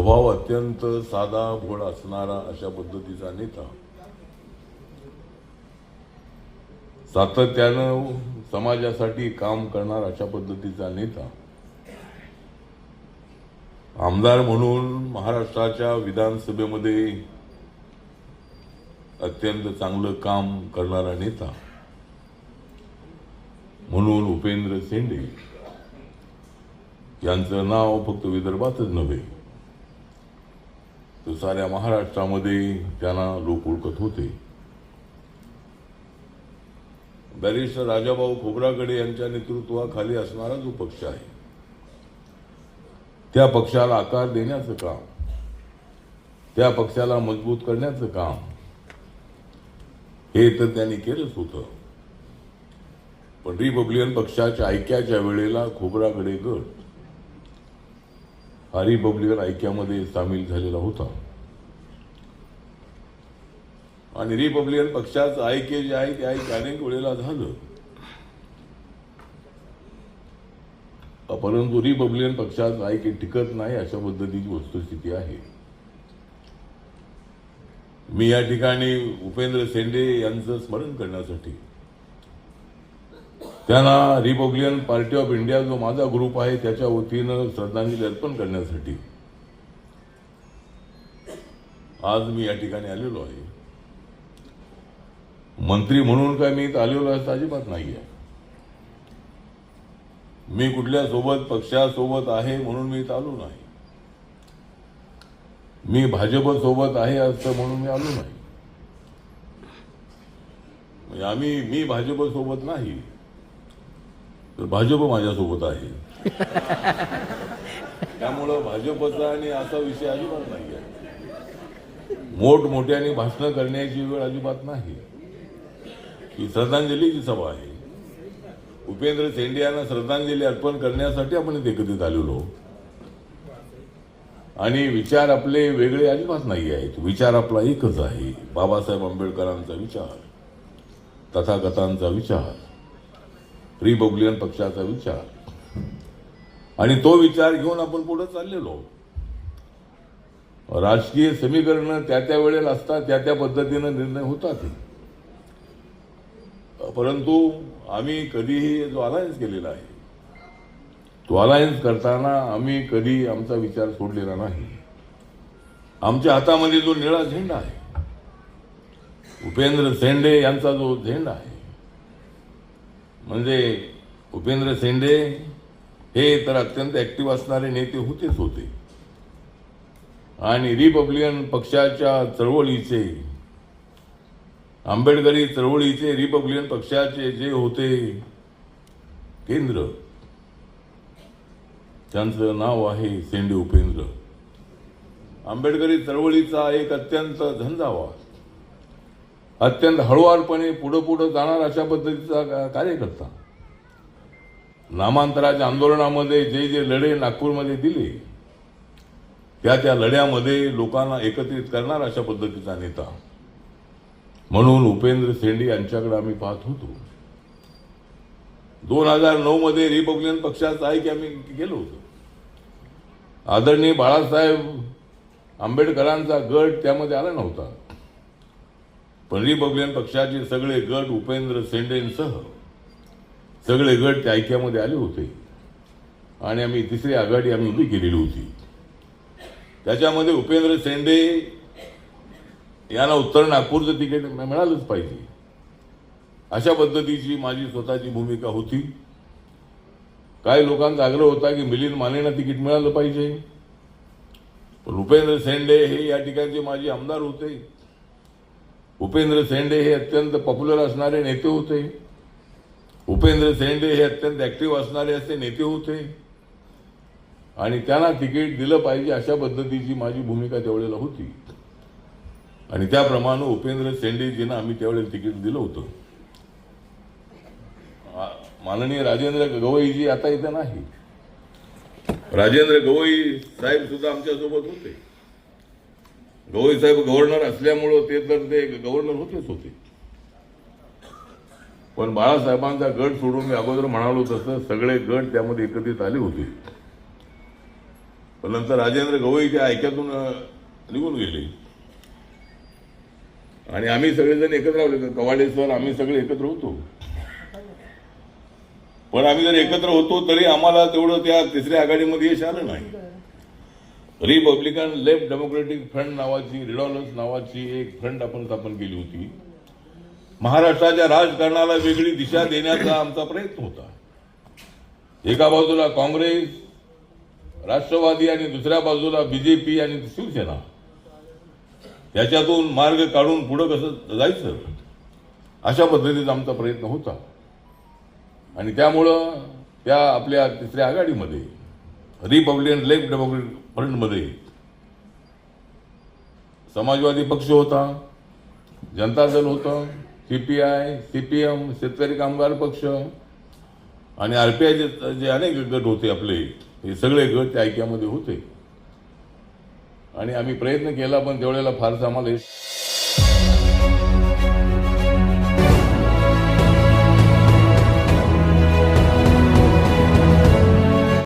स्वभाव अत्यंत साधा गोड असणारा अशा पद्धतीचा नेता. सातत्यानं समाजासाठी काम करणार अशा पद्धतीचा नेता. आमदार म्हणून महाराष्ट्राच्या विधानसभेमध्ये अत्यंत चांगलं काम करणारा नेता. म्हणून उपेंद्र शेंडे यांचं नाव फक्त विदर्भातच नव्हे तर साऱ्या महाराष्ट्रामध्ये त्यांना लोक ओळखत होते. बॅरिस्टर राजाभाऊ खोब्रागडे यांच्या नेतृत्वाखाली असणारा जो पक्ष आहे त्या पक्षाला आकार देण्याचं काम त्या पक्षाला मजबूत करण्याचं काम हे तर त्यांनी केलंच होतं. पण रिपब्लिकन पक्षाच्या ऐक्याच्या वेळेला खोब्रागडे गट हा बबलीवर ऐक्यामध्ये सामील झालेला होता. आणि रिपब्लिकन पक्षाचं ऐक्य जे आहे ते ऐक्य अनेक वेळेला झालं. परंतु रिपब्लिकन पक्षाचं ऐक्य टिकत नाही अशा पद्धतीची वस्तुस्थिती आहे. मी या ठिकाणी उपेंद्र सेंडे यांचं स्मरण करण्यासाठी त्यांना रिपब्लिकन पार्टी ऑफ इंडिया जो माझा ग्रुप आहे त्याच्या वतीनं श्रद्धांजली अर्पण करण्यासाठी आज मी या ठिकाणी आलेलो आहे. मंत्री म्हणून काय मी इथं आलेलो असं अजिबात नाही आहे मी कुठल्या सोबत पक्षासोबत आहे म्हणून मी इथं आलो नाही. मी भाजपसोबत आहे असं म्हणून मी आलो नाही. म्हणजे आम्ही मी भाजपसोबत नाही. तर भाजप माझ्यासोबत आहे. त्यामुळं भाजपचा आणि असा विषय अजिबात नाही आहे मोठमोठ्याने भाषणं करण्याची वेळ अजिबात नाही. ही श्रद्धांजलीची सभा आहे. उपेंद्र सेंडे यांना श्रद्धांजली अर्पण करण्यासाठी आपण इथे एकत्रित आलेलो. आणि विचार आपले वेगळे अजिबात नाही आहेत विचार आपला एकच आहे. बाबासाहेब आंबेडकरांचा विचार तथागतांचा विचार. रिपब्लिकन पक्षाचा विचार. आणि तो विचार घेऊन आपण पुढे चाललेलो. राजकीय समीकरण त्या त्या वेळेला असतात त्या त्या पद्धतीनं निर्णय होतात परंतु आम्ही कधीही जो अलायन्स केलेला आहे तो अलायन्स करताना आम्ही कधी आमचा विचार सोडलेला नाही. आमच्या हातामध्ये जो निळा झेंडा आहे उपेंद्र सेंडे यांचा जो झेंडा आहे म्हणजे उपेंद्र सेंडे हे तर अत्यंत ऍक्टिव्ह असणारे नेते होतेच होते. आणि रिपब्लिकन पक्षाच्या चळवळीचे आंबेडकरी चळवळीचे रिपब्लिकन पक्षाचे जे होते केंद्र. त्यांचं नाव आहे सेंडे उपेंद्र. आंबेडकरी चळवळीचा एक अत्यंत झंझावात. अत्यंत हळुवारपणे पुढं पुढं जाणार अशा पद्धतीचा का- कार्यकर्ता. नामांतराच्या आंदोलनामध्ये जे जे लढे नागपूरमध्ये दिले त्या त्या लढ्यामध्ये लोकांना एकत्रित करणार अशा पद्धतीचा नेता. म्हणून उपेंद्र सेंडे यांच्याकडे आम्ही पाहत होतो. दोन हजार नऊ मध्ये रिपब्लिकन पक्षाचा आहे की आम्ही गेलो होतो. आदरणीय बाळासाहेब आंबेडकरांचा गट त्यामध्ये आला नव्हता. पण रिपब्लिकन पक्षाचे सगळे गट उपेंद्र सेंडेंसह सगळे गट त्या ऐक्यामध्ये आले होते. आणि आम्ही तिसरी आघाडी आम्ही उभी केलेली होती. त्याच्यामध्ये उपेंद्र सेंडे यांना उत्तर नागपूरचं तिकीट मिळालंच पाहिजे. अशा पद्धतीची माझी स्वतःची भूमिका होती. काही लोकांचा आग्रह होता की मिलिंद मानेंना तिकीट मिळालं पाहिजे. पण उपेंद्र सेंडे हे या ठिकाणचे माझे आमदार होते. उपेंद्र सेंडे हे अत्यंत पॉप्युलर असणारे नेते होते. उपेंद्र सेंडे हे अत्यंत ॲक्टिव्ह असणारे असे नेते होते. आणि त्यांना तिकीट दिलं पाहिजे अशा पद्धतीची माझी भूमिका त्यावेळेला होती. आणि त्याप्रमाणे उपेंद्र सेंडेजींना आम्ही त्यावेळेला तिकीट दिलं होतं. माननीय राजेंद्र गवईजी आता इथं नाही राजेंद्र गवई साहेब सुद्धा आमच्यासोबत होते. गवई साहेब गव्हर्नर असल्यामुळं ते तर ते गव्हर्नर होतेच होते. पण बाळासाहेबांचा गट सोडून मी अगोदर म्हणालो तसं सगळे गट त्यामध्ये एकत्रित आले होते. पण नंतर राजेंद्र गवई त्या ऐक्यातून निघून गेले. आणि आम्ही सगळेजण एकत्र राहिलो कवाडेश्वर आम्ही सगळे एकत्र होतो. पण आम्ही जर एकत्र होतो तरी आम्हाला तेवढं त्या तिसऱ्या आघाडीमध्ये यश आलं नाही. रिपब्लिकन लेफ्ट डेमोक्रेटिक फ्रंट नावाची रिडॉलन्स नावाची एक फ्रंट आपण स्थापन केली होती. महाराष्ट्राच्या राजकारणाला वेगळी दिशा देण्याचा आमचा प्रयत्न होता. एका बाजूला काँग्रेस राष्ट्रवादी आणि दुसऱ्या बाजूला बीजेपी आणि शिवसेना. याच्यातून मार्ग काढून पुढं कसं जायचं? अशा पद्धतीचा आमचा प्रयत्न होता. आणि त्यामुळं त्या आपल्या तिसऱ्या आघाडीमध्ये रिपब्लिकन लेफ्ट डेमोक्रेटिक फ्रंटमध्ये समाजवादी पक्ष होता जनता दल होतं सीपीआय एम शेतकरी कामगार पक्ष आणि आर पी आयचे जे अनेक गट होते आपले हे सगळे गट त्या ऐक्यामध्ये होते. आणि आम्ही प्रयत्न केला पण त्यावेळेला फारसं आम्हाला